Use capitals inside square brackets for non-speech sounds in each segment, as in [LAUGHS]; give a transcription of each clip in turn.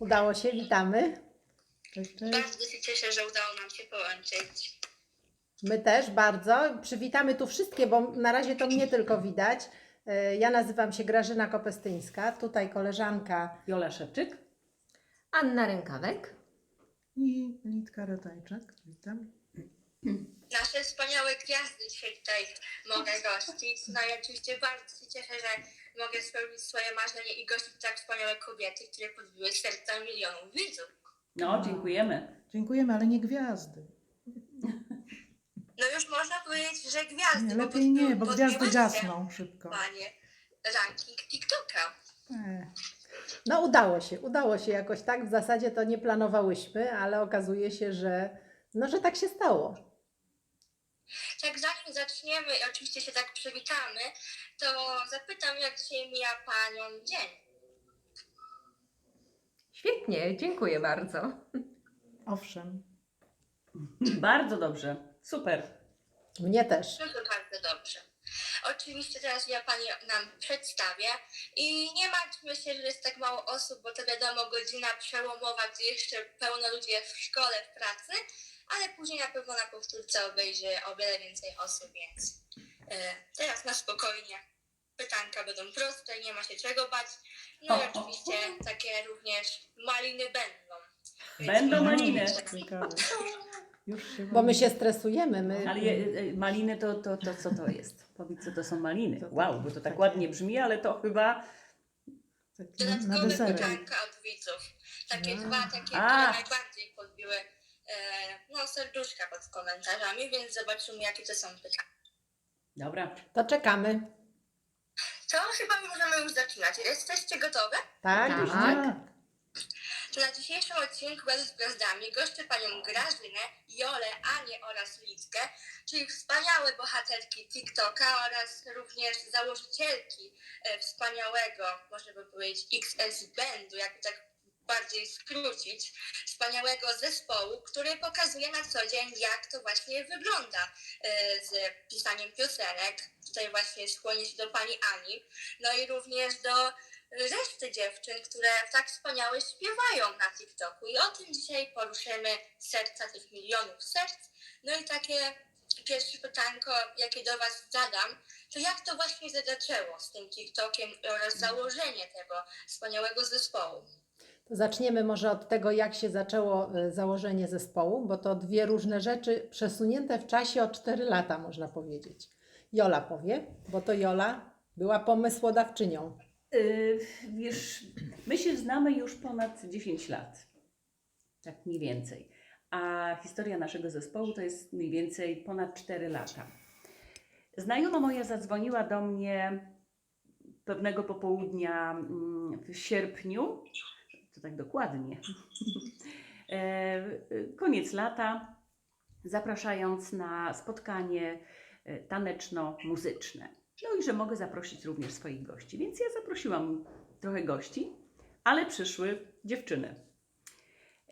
Udało się, witamy. Bardzo się cieszę, że udało nam się połączyć. My też bardzo. Przywitamy tu wszystkie, bo na razie to mnie tylko widać. E, Ja nazywam się Grażyna Kopestyńska, tutaj koleżanka. Jola Szewczyk. Anna Rękawek. I Litka Ratajczak, witam. Nasze wspaniałe gwiazdy dzisiaj tutaj mogę gościć. No i oczywiście bardzo się cieszę, że mogę spełnić swoje marzenie i gościć tak wspaniałe kobiety, które podbiły serca milionów widzów. No, dziękujemy. Dziękujemy, ale nie gwiazdy. No już można powiedzieć, że gwiazdy. Nie, bo lepiej nie, bo gwiazdy gasną szybko. Panie, ranking TikToka. E, No udało się, udało się jakoś tak. W zasadzie to nie planowałyśmy, ale okazuje się, że, no, że tak się stało. Tak zanim zaczniemy i oczywiście się tak przywitamy, to zapytam, jak dzisiaj mija Panią dzień. Świetnie, dziękuję bardzo. owszem. Bardzo dobrze. Super. Mnie też. No to bardzo dobrze. Oczywiście teraz ja Pani nam przedstawię i nie martwmy się, że jest tak mało osób, bo to wiadomo godzina przełomowa, gdzie jeszcze pełno ludzi jest w szkole, w pracy, ale później na pewno na powtórce obejrzy o wiele więcej osób, więc e, teraz na spokojnie. Pytanka będą proste, nie ma się czego bać. No i O, o. oczywiście takie również maliny będą. Więc Będą maliny. Ciekawe. Już się Bo my się stresujemy. My, Ale je, e, maliny to, to, to co to jest? Powiedz, co to są maliny. To Wow, bo to tak takie- ładnie brzmi, ale to chyba... Tak, na, na Dodatkowe deserek. pytanka od widzów. Takie A. dwa, takie, które A. najbardziej no, serduszka pod komentarzami, więc zobaczymy, jakie to są pytania. Dobra. to czekamy. To chyba możemy już zaczynać. Jesteście gotowe? Tak? Tak. Tak. To na dzisiejszym odcinku Gwiazdy z Gwiazdami goszczę panią Grażynę, Jolę, Anię oraz Litkę, czyli wspaniałe bohaterki TikToka oraz również założycielki e, wspaniałego, można by powiedzieć, XS Bandu, jakby tak bardziej skrócić, wspaniałego zespołu, który pokazuje na co dzień, jak to właśnie wygląda e, z pisaniem piosenek. Tutaj właśnie skłonię się do pani Ani, no i również do reszty dziewczyn, które tak wspaniale śpiewają na TikToku. I o tym dzisiaj poruszymy serca tych milionów serc. No i takie pierwsze pytanko, jakie do Was zadam, to jak to właśnie zaczęło z tym TikTokiem oraz założenie tego wspaniałego zespołu? Zaczniemy może od tego, jak się zaczęło e, założenie zespołu, bo to dwie różne rzeczy przesunięte w czasie o 4 lata, można powiedzieć. Jola powie, bo to Jola była pomysłodawczynią. Yy, wiesz, my się znamy już ponad 10 lat. Tak mniej więcej. A historia naszego zespołu to jest mniej więcej ponad 4 lata. Znajoma moja zadzwoniła do mnie pewnego popołudnia mm, w sierpniu, to tak dokładnie, e, koniec lata, zapraszając na spotkanie e, taneczno-muzyczne. No i że mogę zaprosić również swoich gości. Więc ja zaprosiłam trochę gości, ale przyszły dziewczyny.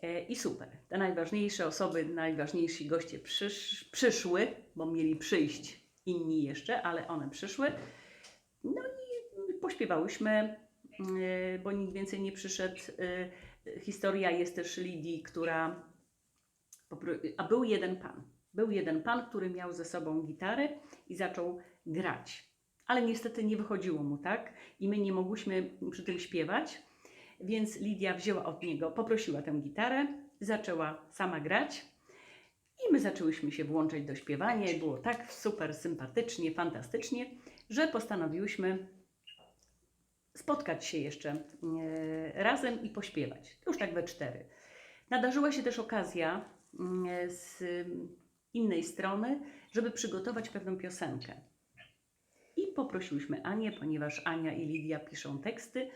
E, I super. Te najważniejsze osoby, najważniejsi goście przysz, przyszły, bo mieli przyjść inni jeszcze, ale one przyszły. No i pośpiewałyśmy, bo nikt więcej nie przyszedł. E, Historia jest też Lidii, która. A był jeden pan. Był jeden pan, który miał ze sobą gitarę i zaczął grać. Ale niestety nie wychodziło mu tak i my nie mogłyśmy przy tym śpiewać, więc Lidia wzięła od niego, poprosiła tę gitarę, zaczęła sama grać i my zaczęłyśmy się włączać do śpiewania i było tak super sympatycznie, fantastycznie, że postanowiłyśmy spotkać się jeszcze e, razem i pośpiewać. Już tak we cztery. Nadarzyła się też okazja mm, z innej strony, żeby przygotować pewną piosenkę. I poprosiłyśmy Anię, ponieważ Ania i Lidia piszą teksty.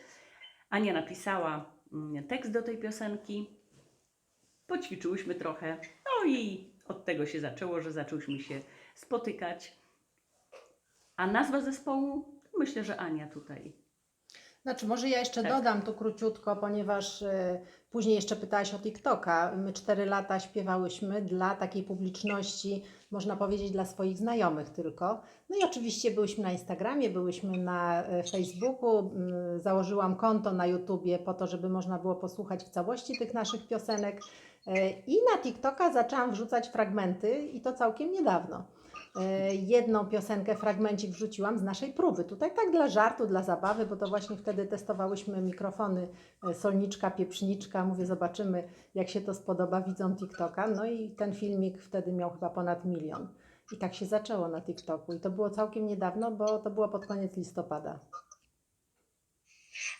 Ania napisała mm, tekst do tej piosenki. Poćwiczyłyśmy trochę. No i od tego się zaczęło, że zaczęłyśmy się spotykać. A nazwa zespołu? Myślę, że Ania tutaj. Znaczy, może ja jeszcze Tak. dodam tu króciutko, ponieważ e, później jeszcze pytałaś o TikToka. My 4 lata śpiewałyśmy dla takiej publiczności można powiedzieć, dla swoich znajomych tylko. No i oczywiście byłyśmy na Instagramie, byłyśmy na e, Facebooku, mm, założyłam konto na YouTubie po to, żeby można było posłuchać w całości tych naszych piosenek. E, I na TikToka zaczęłam wrzucać fragmenty i to całkiem niedawno. E, Jedną piosenkę, fragmencik wrzuciłam z naszej próby. Tutaj tak dla żartu, dla zabawy, bo to właśnie wtedy testowałyśmy mikrofony e, solniczka, pieprzniczka. Mówię, zobaczymy, jak się to spodoba widzom TikToka. No i ten filmik wtedy miał chyba ponad milion. I tak się zaczęło na TikToku. I to było całkiem niedawno, bo to było pod koniec listopada.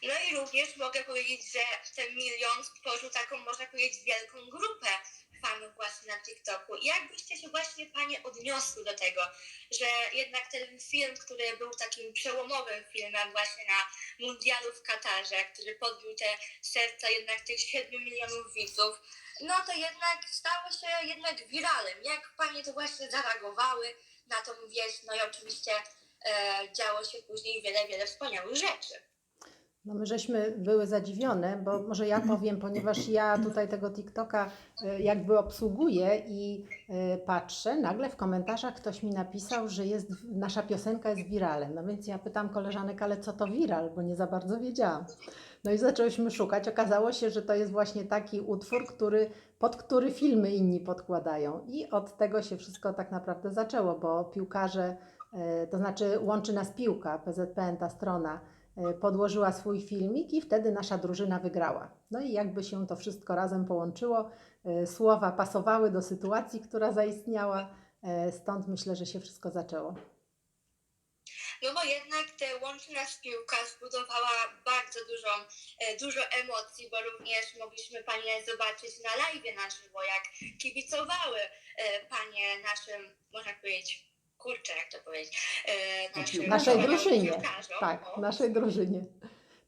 No i również mogę powiedzieć, że ten milion stworzył taką, można powiedzieć, wielką grupę fanów właśnie na TikToku. Jak byście się właśnie Panie odniosły do tego, że jednak ten film, który był takim przełomowym filmem właśnie na mundialu w Katarze, który podbił te serca jednak tych 7 milionów widzów, no to jednak stało się jednak wiralem. Jak Panie to właśnie zareagowały na tą wieść? No i oczywiście e, działo się później wiele, wiele wspaniałych rzeczy. No my żeśmy były zadziwione, bo może ja powiem, ponieważ ja tutaj tego TikToka e, jakby obsługuję i e, patrzę, nagle w komentarzach ktoś mi napisał, że jest, nasza piosenka jest wiralem. No więc ja pytam koleżanek, ale co to wiral, bo nie za bardzo wiedziałam. No i zaczęłyśmy szukać. Okazało się, że to jest właśnie taki utwór, który, pod który filmy inni podkładają. I od tego się wszystko tak naprawdę zaczęło, bo piłkarze, e, to znaczy łączy nas piłka, PZPN, ta strona, podłożyła swój filmik i wtedy nasza drużyna wygrała. No i jakby się to wszystko razem połączyło, e, słowa pasowały do sytuacji, która zaistniała, e, stąd myślę, że się wszystko zaczęło. No bo jednak te łączy nas piłka zbudowała bardzo dużą, e, dużo emocji, bo również mogliśmy Panie zobaczyć na live na żywo, jak kibicowały e, Panie naszym, można powiedzieć, kurczę, jak to powiedzieć, e, naszym Naszej drużynie. piłkarzom, Tak, o. naszej drużynie.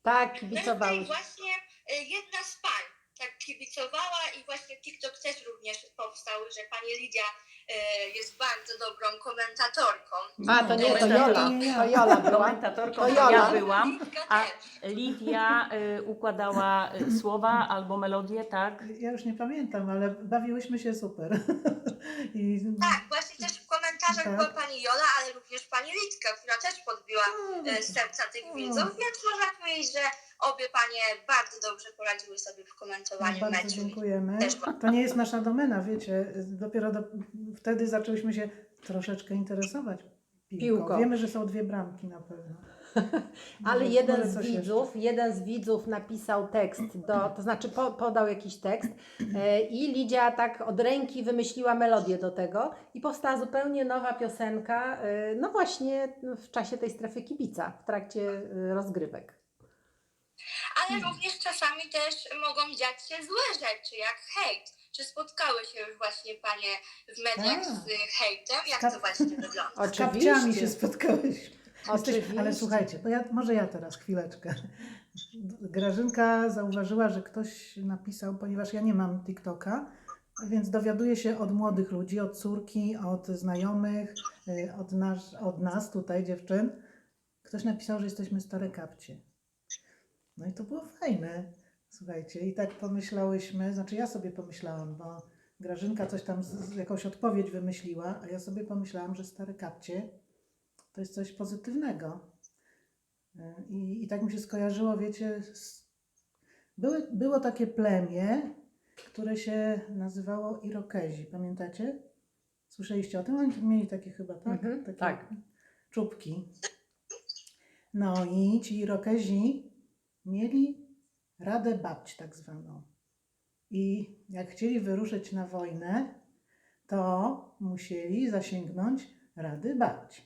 Tak, No i kibicowały. tutaj właśnie e, jedna z pań tak kibicowała i właśnie TikTok też również powstał, że Pani Lidia e, jest bardzo dobrą komentatorką. A, to nie, to. Jola, to Jola była. Komentatorką To ja Jola. byłam, Lidia a. Lidia y, układała y, słowa albo melodię, tak? Ja już nie pamiętam, ale bawiłyśmy się super. [LAUGHS] I Tak, właśnie też komentarzach Tak. była pani Jola, ale również pani Litka, która też podbiła no, e, serca tych Mm. widzów, więc można powiedzieć, że obie panie bardzo dobrze poradziły sobie w komentowaniu bardzo meczu. dziękujemy. To nie jest nasza domena, wiecie. Dopiero do, wtedy zaczęłyśmy się troszeczkę interesować piłką. Piłką. Wiemy, że są dwie bramki na pewno. [LAUGHS] Ale jeden z widzów, jeden z widzów napisał tekst, do, to znaczy po, podał jakiś tekst e, i Lidia tak od ręki wymyśliła melodię do tego i powstała zupełnie nowa piosenka, e, no właśnie w czasie tej strefy kibica, w trakcie e, rozgrywek. Ale również czasami też mogą dziać się złe rzeczy, jak hejt. Czy spotkały się już właśnie panie w mediach Tak. z hejtem? Jak to właśnie wygląda? [LAUGHS] Z kapciami się spotkałyśmy. Jesteś, ale słuchajcie, bo ja, może ja teraz chwileczkę. Grażynka zauważyła, że ktoś napisał, ponieważ ja nie mam TikToka, więc dowiaduję się od młodych ludzi, od córki, od znajomych, y, od, nas, od nas tutaj, dziewczyn. Ktoś napisał, że jesteśmy stare kapcie. No i to było fajne. Słuchajcie, i tak pomyślałyśmy, znaczy ja sobie pomyślałam, bo Grażynka coś tam, z jakąś odpowiedź wymyśliła, a ja sobie pomyślałam, że stare kapcie to jest coś pozytywnego. I, i tak mi się skojarzyło, wiecie, z... Były, było takie plemię, które się nazywało Irokezi, pamiętacie? Słyszeliście o tym? Oni mieli takie chyba, tak? Mhm, takie tak. czubki. No i ci Irokezi mieli Radę Babć tak zwaną. I jak chcieli wyruszyć na wojnę, to musieli zasięgnąć Rady Babci,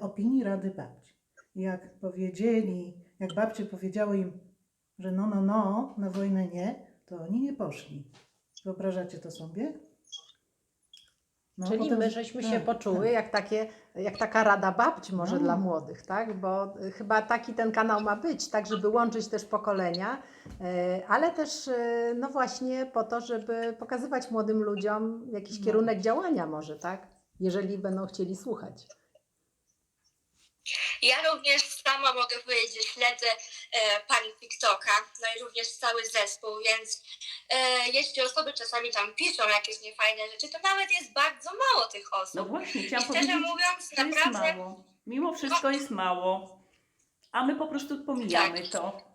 opinii Rady Babci. Jak powiedzieli, jak babcie powiedziały im, że no, no, no, na wojnę nie, to oni nie poszli. Wyobrażacie to sobie? No, Czyli potem- my żeśmy się tak, poczuły tak. jak, takie, jak taka rada babci może No. dla młodych, tak? Bo y, chyba taki ten kanał ma być, tak żeby łączyć też pokolenia, y, ale też y, no właśnie po to, żeby pokazywać młodym ludziom jakiś No. kierunek działania może, tak? Jeżeli będą chcieli słuchać. Ja również sama mogę powiedzieć, że śledzę e, pani TikToka, no i również cały zespół, więc e, jeśli osoby czasami tam piszą jakieś niefajne rzeczy, to nawet jest bardzo mało tych osób. No właśnie, I chciałam szczerze powiedzieć, mówiąc, to jest naprawdę mało. Mimo wszystko jest mało. A my po prostu pomijamy Tak. to.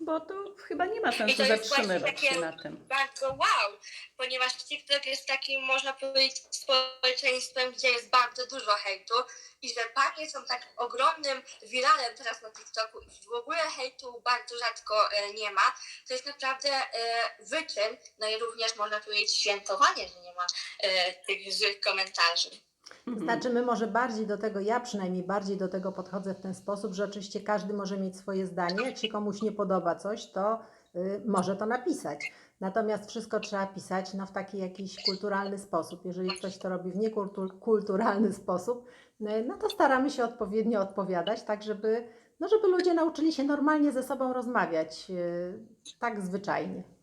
Bo to chyba nie ma sensu zatrzymywać się na tym. bardzo wow, ponieważ TikTok jest takim, można powiedzieć, społeczeństwem, gdzie jest bardzo dużo hejtu i że panie są tak ogromnym wiralem teraz na TikToku i w ogóle hejtu bardzo rzadko e, nie ma, to jest naprawdę e, wyczyn, no i również można powiedzieć świętowanie, że nie ma e, tych złych komentarzy. Mhm. Znaczy my może bardziej do tego, ja przynajmniej bardziej do tego podchodzę w ten sposób, że oczywiście każdy może mieć swoje zdanie. Jak się komuś nie podoba coś, to y, może to napisać. Natomiast wszystko trzeba pisać no, w taki jakiś kulturalny sposób. Jeżeli ktoś to robi w niekulturalny sposób, y, no to staramy się odpowiednio odpowiadać, tak żeby, no, żeby ludzie nauczyli się normalnie ze sobą rozmawiać, y, tak zwyczajnie.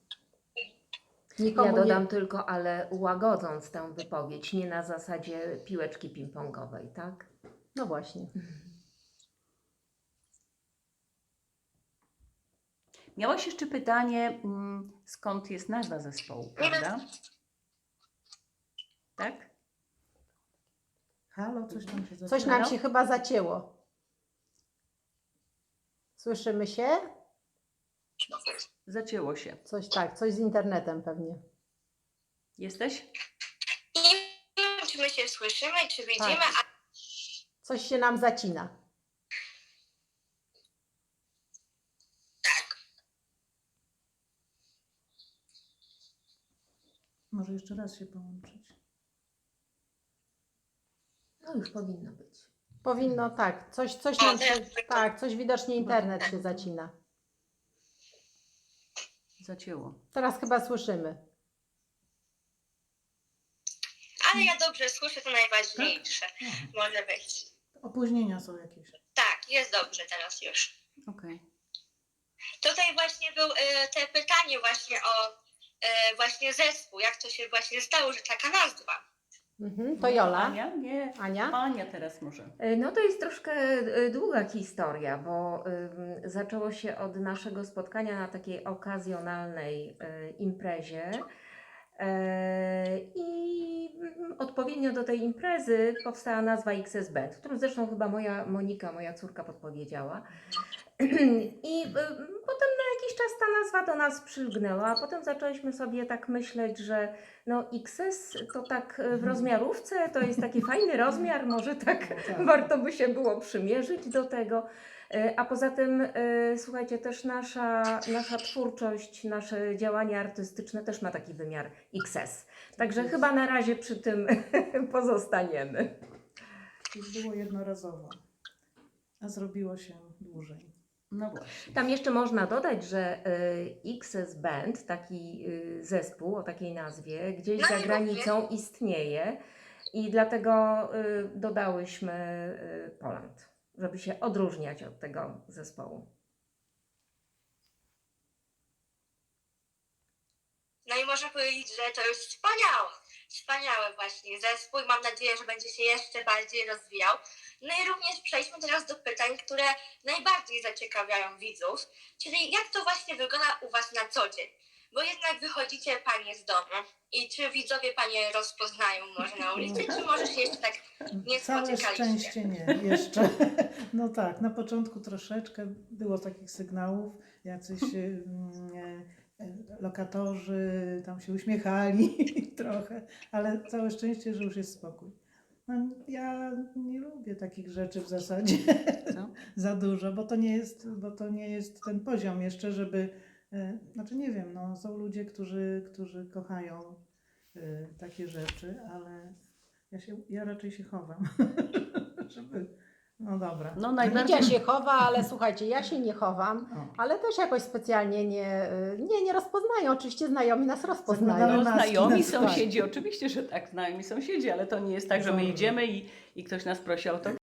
Nikomu Ja nie- dodam tylko, ale łagodząc tę wypowiedź, nie na zasadzie piłeczki ping-pongowej, tak? No właśnie. Miałaś jeszcze pytanie, mm, skąd jest nazwa zespołu, prawda? Tak? Halo, coś tam się Coś zaczęło. nam się chyba zacięło. Słyszymy się? Zacięło się. Coś tak, coś z internetem pewnie. Jesteś? I nie wiem, czy my się słyszymy, czy widzimy, Tak. a Coś się nam zacina. Może jeszcze raz się połączyć. No już powinno być. Powinno tak, coś, coś nam się, tak, coś widocznie internet się zacina. Zacięło. Teraz chyba słyszymy. ale ja dobrze słyszę, to najważniejsze Aha. może być. Opóźnienia są jakieś. Tak, jest dobrze teraz już. Okej. Tutaj właśnie był e, te pytanie właśnie o e, właśnie zespół, jak to się właśnie stało, że taka nazwa. Mhm, to Jola. Ania? Nie. Ania? Ania teraz może. E, No to jest troszkę e, długa historia, bo zaczęło się od naszego spotkania na takiej okazjonalnej e, imprezie. I mm, odpowiednio do tej imprezy powstała nazwa XS Band, którą zresztą chyba moja Monika, moja córka podpowiedziała. [CLEARS THROAT] I y, potem na jakiś czas ta nazwa do nas przylgnęła, a potem zaczęliśmy sobie tak myśleć, że no XS to tak y, w rozmiarówce, to jest taki fajny rozmiar, może tak [LAUGHS] Tak. warto by się było przymierzyć do tego. Y, A poza tym, y, słuchajcie, też nasza, nasza twórczość, nasze działanie artystyczne też ma taki wymiar XS. Także chyba na razie przy tym [LAUGHS] pozostaniemy. Już było jednorazowo, a zrobiło się dłużej. No właśnie. Tam jeszcze można dodać, że y, XS Band, taki y, zespół o takiej nazwie, gdzieś No za granicą istnieje i dlatego y, dodałyśmy y, Poland, żeby się odróżniać od tego zespołu. No i można powiedzieć, że to już wspaniałe, wspaniały właśnie zespół i mam nadzieję, że będzie się jeszcze bardziej rozwijał. No i również przejdźmy teraz do pytań, które najbardziej zaciekawiają widzów, czyli jak to właśnie wygląda u Was na co dzień? Bo jednak wychodzicie Panie z domu i czy widzowie Panie rozpoznają może na ulicy, czy może się jeszcze tak nie Całe spotykaliście? szczęście nie, jeszcze. [LAUGHS] No tak, na początku troszeczkę było takich sygnałów, jacyś [LAUGHS] e, lokatorzy tam się uśmiechali [LAUGHS] trochę, ale całe szczęście, że już jest spokój. No, ja nie lubię takich rzeczy w zasadzie [LAUGHS] za dużo, bo to nie jest, bo to nie jest ten poziom. Jeszcze, żeby, e, znaczy nie wiem, no, są ludzie, którzy, którzy kochają e, takie rzeczy, ale ja, się, ja raczej się chowam, [LAUGHS] żeby, no dobra. No Lidia najbardziej... się chowa, ale słuchajcie, ja się nie chowam, O. ale też jakoś specjalnie nie, nie, nie rozpoznają. Oczywiście znajomi nas rozpoznają. No, maski znajomi na twarz. sąsiedzi, oczywiście, że tak, znajomi sąsiedzi, ale to nie jest tak, że my idziemy i, i ktoś nas prosi o autograf.